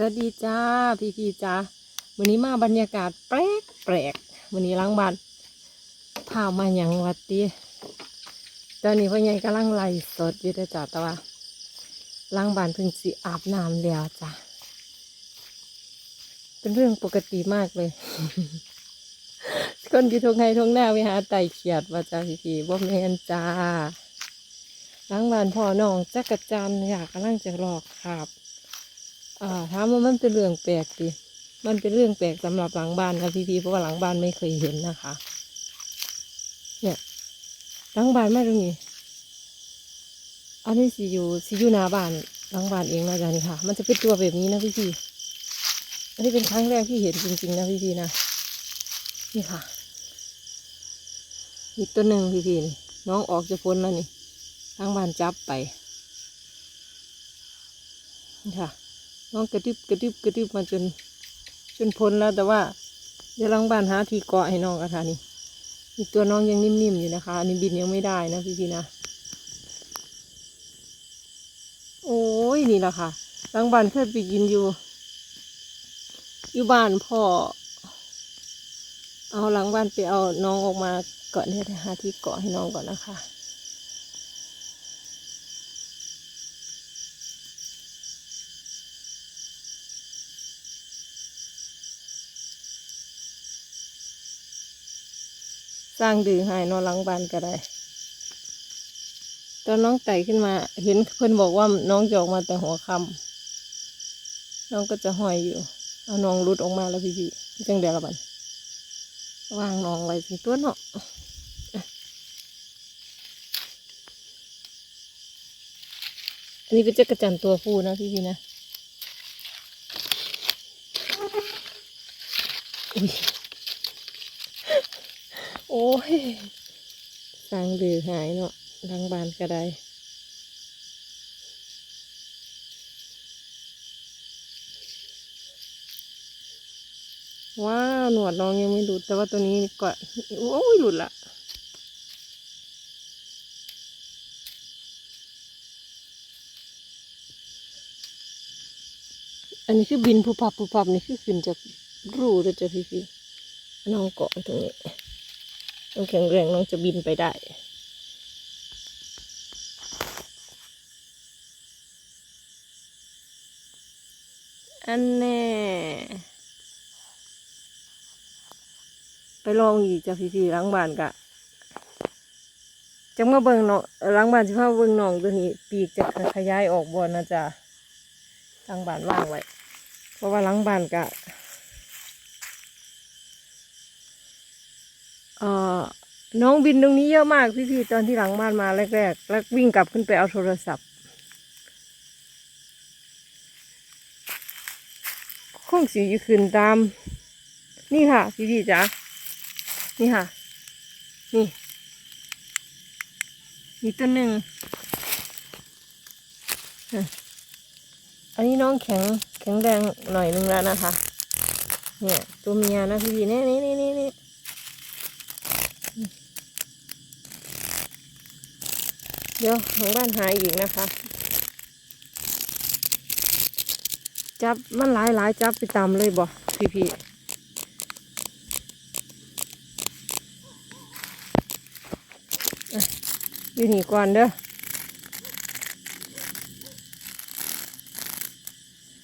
สวัสดีจ้าพี่พี่ๆจ้าวันนี้มาบรรยากาศแปลกแปลกๆวันนี้ล้างบ้านพามาอย่างวัดดีตอนนี้พ่อใหญ่กำลังไล่สดอยู่เด้อจ้าแต่ว่าล้างบ้านเพิ่งสิอาบน้ำแล้วจ้าเป็นเรื่องปกติมากเลยคนอยู่ทงไห้ทงหน้าไปหาไต่เขียดว่าจ้าพี่พี่ๆบ่แมนจ้าล้างบ้านพ่อน้องจักรจันอยากกำลังจะหลอกขาบ อ่าถามว่ามันเป็นเรื่องแปลกดิมันเป็นเรื่องแปลกสำหรับหลังบ้านนะพี่พี่ๆเพราะว่าหลังบ้านไม่เคยเห็นนะคะ เนี่ย หลังบ้านไม่ตรงนี้ อันนี้สิอยู่สิอยู่หน้าบ้านหลังบ้านเองนะจ๊ะนี่ค่ะ มันจะเป็นตัวแบบนี้นะพี่พี่ๆอันนี้เป็นครั้งแรกที่เห็นจริงๆนะพี่พี่ๆนะนี่ค่ะ อีกตัวหนึ่งพี่พี่ๆน้องออกจะพ้นแล้วนี่ทางบ้านจับไปนี่ค่ะ น้องกระดึบกระดึบกระดึบมาจน จนพ้นแล้วแต่ว่าเดี๋ยวลังบ้านหาที่เกาะให้น้องอะค่ะนี่อีกตัวน้องยังนิ่มๆอยู่นะคะอันนี้บินยังไม่ได้นะพี่ๆนะโอ้ยนี่แหละค่ะลังบ้านเคยไปกินอยู่ อยู่บ้านพ่อ เอาหลังบ้านไปเอาน้องออกมาก่อนเดี๋ยวหาที่เกาะให้น้องก่อนนะคะ สร้างดื้อให้นอนหลังบ้านก็ได้ ตอนน้องไต่ขึ้นมา เห็นเพื่อนบอกว่าน้องจะออกมาแต่หัวคำน้องก็จะห้อยอยู่เอาน้องรุดออกมาแล้วพี่พี่ๆจังเดียวละบันวางน้องไว้ถึงตัวเนาะอันนี้เป็นจักรจันตัวผู้นะพี่พี่นะอุ้ย โอ้ยสร้างดื้อหายเนาะทางบานก็ได้ว้าวหนวดน้องยังไม่หลุด แต่ว่าตัวนี้ก็โอ้ยหลุดละอันนี้คือบินผู้พับผู้พับนี่คือขึ้นจากรูเลยจ้ะพี่พี่น้องเกาะตรงนี้ น้องแข็งแรงน้องจะบินไปได้อันแน่ไปลองอีกจะพี่ๆล้างบ้านกะจังมาเบิ่งเนาะล้างบ้านสิพาเบิ่งน้องตัวนี้ปีกจะขยายออกบ่นะจ๊ะล้างบ้านว่างไว้เพราะว่าล้างบ้านกะ เอ่อน้องบินตรงนี้เยอะมากพี่ๆตอนที่หลังบ้านมาแรกๆแล้ววิ่งกลับขึ้นไปเอาโทรศัพท์คงสีอยู่ขึ้นตาม นี่ค่ะพี่พี่ๆจ๋านี่ค่ะ นี่มีตัวหนึ่งอันนี้น้องแข็งแข็งแรงหน่อยนึงแล้วนะคะ เนี่ย ตัวเมียนะพี่พี่ๆนี่นี่นี่นี่นี่ เดี๋ยวของบ้านหายอีกนะคะ จับมันหลายหลายจับไปตามเลยบ่พี่พี่อยู่นี่ก่อนเด้อ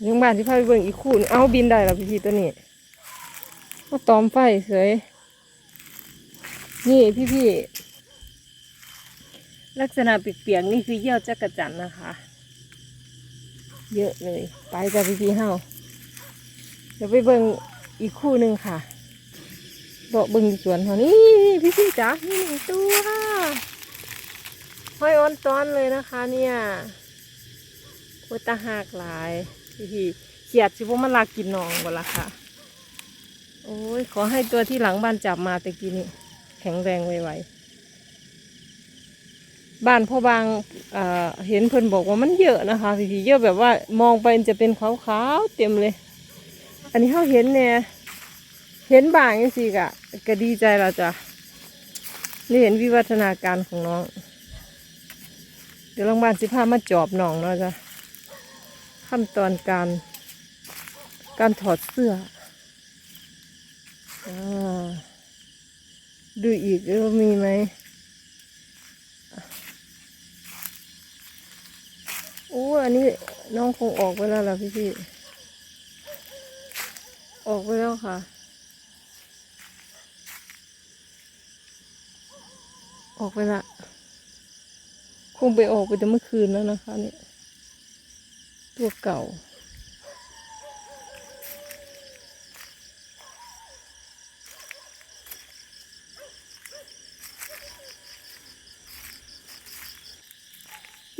เรื่องบ้านที่พาไปเบิ่งอีกคู่นึงเอาบินได้แล้วพี่พี่ตัวนี้ก็ตอมไฟเสยนี่พี่พี่ ลักษณะเปียกๆนี่คือเยี่ยวจักระจันนะคะ เยอะเลย ไปกับพี่พี่เฮาเดี๋ยวไปเบิ่งอีกคู่หนึ่งค่ะเบาะเบิ่งสวนเขานี่พี่พี่จ๋านี่หนึ่งตัวห้อยออนต้อนเลยนะคะเนี่ยโคตรหากหลายพี่พี่เขียดสิพวกมันลากกินนองบ่ละค่ะ โอ้ยขอให้ตัวที่หลังบ้านจับมาต่กี้นี่แข็งแรงไวๆ บ้านพ่อบางเเห็นเพิ่นบอกว่ามันเยอะนะคะพี่พี่ๆเยอะแบบว่ามองไปจะเป็นขาวๆเต็มเลย อันนี้เขาเห็นเนี่ยเห็นบางยังสิกะก็ดีใจและจ้ะนี่เห็นวิวัฒนาการของน้อง เดี๋ยวโรงพยาบาลสิพามาจอบน้องเนาะจ้ะขั้นตอนการการถอดเสื้ออดูอีกว่ามีไหม อ้อันนี้น้องคงออกไปแล้วล่ะพี่พี่ออกไปแล้วค่ะ ออกไปละคงไปออกไปแต่เมื่อคืนแล้วนะคะเนี่ยตัวเก่า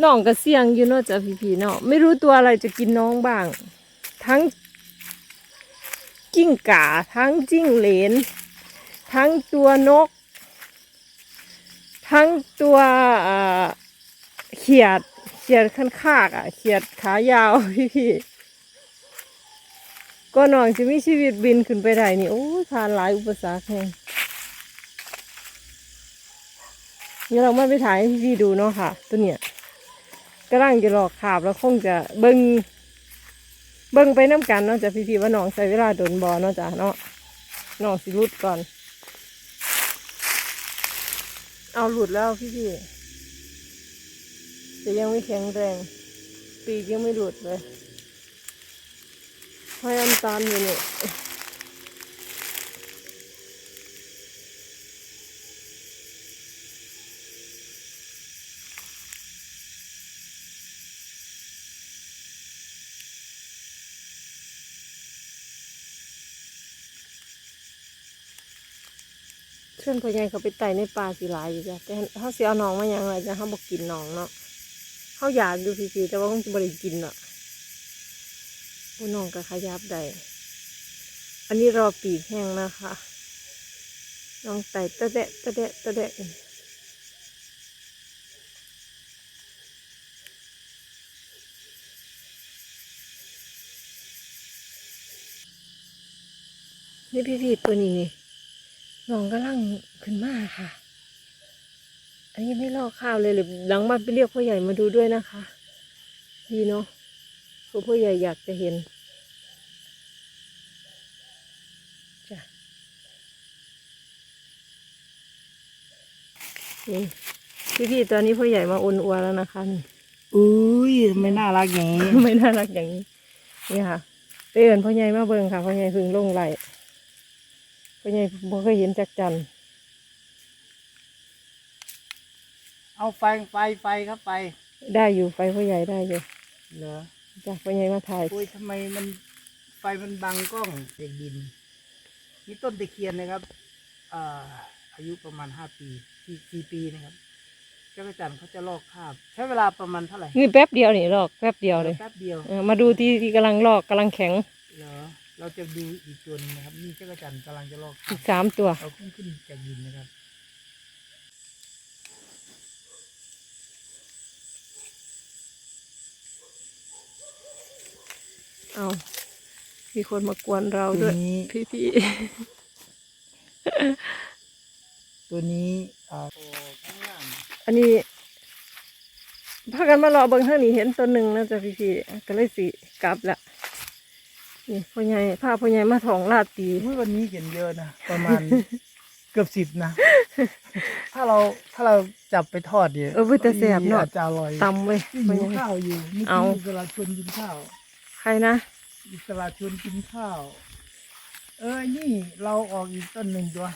น้องก็เสี่ยงอยู่เนอกจากพี่ๆเนาะไม่รู้ตัวอะไรจะกินน้องบ้าง ทั้งกิ้งก่าทั้งจิ้งเหลน ทั้งตัวนก ทั้งตัวเขียดเขียดขั้นคากอะ เขียดขายาวพี่ๆก็น้องจะมีชีวิตบินขึ้นไปได้นี่โอ้ยผ่านหลายอุปสรรคแฮงนี่เราไม่ไปถ่ายให้พี่ๆดูเนาะค่ะ ตัวเนี้ย กำลังจะหลอกขาบแล้วคงจะเบิงเบิงไปน้ำกันเนาะจะพี่ๆว่าน้องใช้เวลาโดนบอเนาะจ้ะเนาะน้องสิรุดก่อน เอาหลุดแล้วพี่พี่แต่ยังไม่แข็งแรง ปีกยังไม่หลุดเลยพยายามตามอยู่เนี่ย เชื่อนพ่อใหญ่เขาไปไต่ในป่าสีหลายอยู่จ้ะแต่เขาเสียเอาหนองมาอย่างไรจ้ะเขาบอกกินหนองเนาะเขาอยากดูพี่ๆแต่ว่าคงจะบริกินเนาะผู้น้องก็ขยับได้อันนี้รอปีกแห้งนะคะน้องไต่ตะแดะตะแดะตะแดะนี่พี่ๆตัวนี้นี่ น้องกำลังขึ้นมาค่ะ อันนี้ไม่ลอกข้าวเลยหรือหลังบ้านไปเรียกพ่อใหญ่มาดูด้วยนะคะ ดีเนาะเพราะพ่อใหญ่อยากจะเห็นจ้ะนี่พี่ๆตอนนี้พ่อใหญ่มาอุ่นอัวแล้วนะคะนี่อุ้ยทำไม่น่ารักอย่างนี้ ไม่น่ารักอย่างนี้ นี่ค่ะไปเอินพ่อใหญ่มาเบิ่งค่ะพ่อใหญ่เพึ่งลงไหล พ่อใหญ่บ่เคยเห็นจักจันเอาไฟไฟไฟครับไฟได้อยู่ไฟพ่อใหญ่ได้อยู่เหรอจ้ะพ่อใหญ่มาถ่ายโอ้ยทำไมมันไฟมันบังกล้องเด็กดินนี่ต้นตะเคียนนะครับอ่าอายุประมาณห้าปีสี่สี่ปีนะครับเจ้ากระจันเขาจะลอกคราบ ใช้เวลาประมาณเท่าไหร่นี่แป๊บเดียวนี่ลอกแป๊บเดียวเลยแป๊บเดียวเออมาดูที่ที่กำลังลอกกำลังแข็งเหรอ เราจะดูอีกตัวหนึงนะครับ นี่เจ้ากระจันกำลังจะลอกคราอีบกสามตัวเอาขึ้นขึ้นจากดินนะครับเอามีคนมากวนเราตัด้ววยนี้พี่พี่ตัวนี้อ่าโอ้ข้างล่างอันนี้พากันมารอเบิ่งทางนี้เห็นตัวหนึ่งแล้วจ้ะพี่พี่ก็เลยสิกลับละ นี่พ่อใหญ่พาพ่อใหญ่มาถองลาดตีอุ๊ยวันนี้เห็นเยอะนะประมาณ เกือบสิบนะ ถ้าเราถ้าเราจับไปทอดเนี่ยเออเว้ยแต่แสบเนาะอาจจะอร่อยตำเว้ยที่พ่อหิใหญ่วข้าวอยู่เมื่อเอากี้อิสระชวนกินข้าว ใครนะอิสระชวนกินข้าว เออนี่เราออกอีกต้นหนึ่งตัว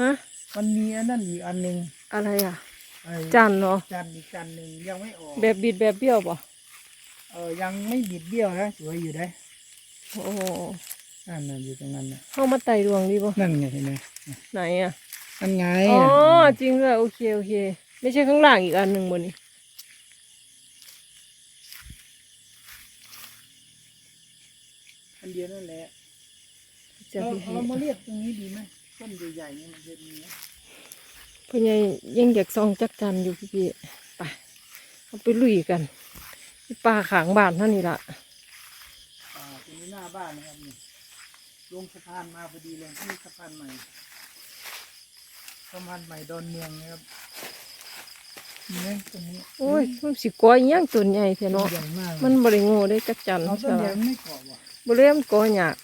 ฮะมันมีอันนั้นอีกอันหนึ่งอะไรอะ ไอ้จันเนาะจันอีกจันหนึ่งยังไม่ออก แบบบิดแบบเบี้ยวป่ะเออยังไม่บิดเบี้ยวนะสวยอยู่ได้ โอ้โหนั่นน่ะอยู่ตรงนั้นนะเข้ามาไต่ดวงดีป่ะนั่นไงเห็นไหมไหนอะนั่นไงอ๋อน่ะจริงด้วยโอเคโอเค ไม่ใช่ข้างล่างอีกอันหนึ่งบนนี้อันเดียวนั่นแหละจะเราพี่เรามาเรียกตรงนี้ดีไหมต้นใหญ่ๆนี่มันจะมีนะพ่อใหญ่ยังอยากซองจักจันอยู่พี่พี่ไปเอาไปลุยกันที่ป่าขางบ้านเท่านี้ละ บ้านนะครับนี่ลงสะพานมาพอดีเลยที่สะพานใหม่สะพานใหม่ดอนเมืองนะครับเนี่ยตรงนี้โอ้ยมันสีก้อยย่างต้นใหญ่เถอะเนาะมากเลยมันบริงูได้จักจันใช่ไหมบริเวณกอยาอน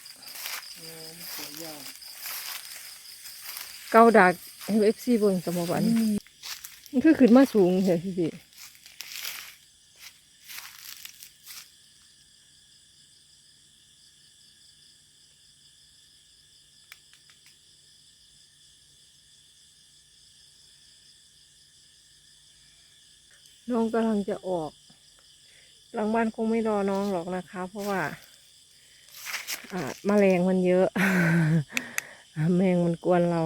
เกาะยเกาดักเอฟซีบนสมบัติมันคือขึ้นมาสูงเฉยะ น้องกำลังจะออก หลังบ้านคงไม่รอน้องหรอกนะคะ เพราะว่าอ่าแมลงมันเยอะแมงมันกวนเรา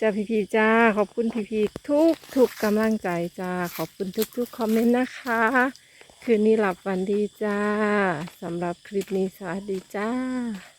จ้าพี่พีจ้าขอบคุณพี่พีทุกทุกกำลังใจจ้าขอบคุณทุกทุกคอมเมนต์นะคะ คืนนี้หลับฝันดีจ้าสำหรับคลิปนี้สวัสดีจ้า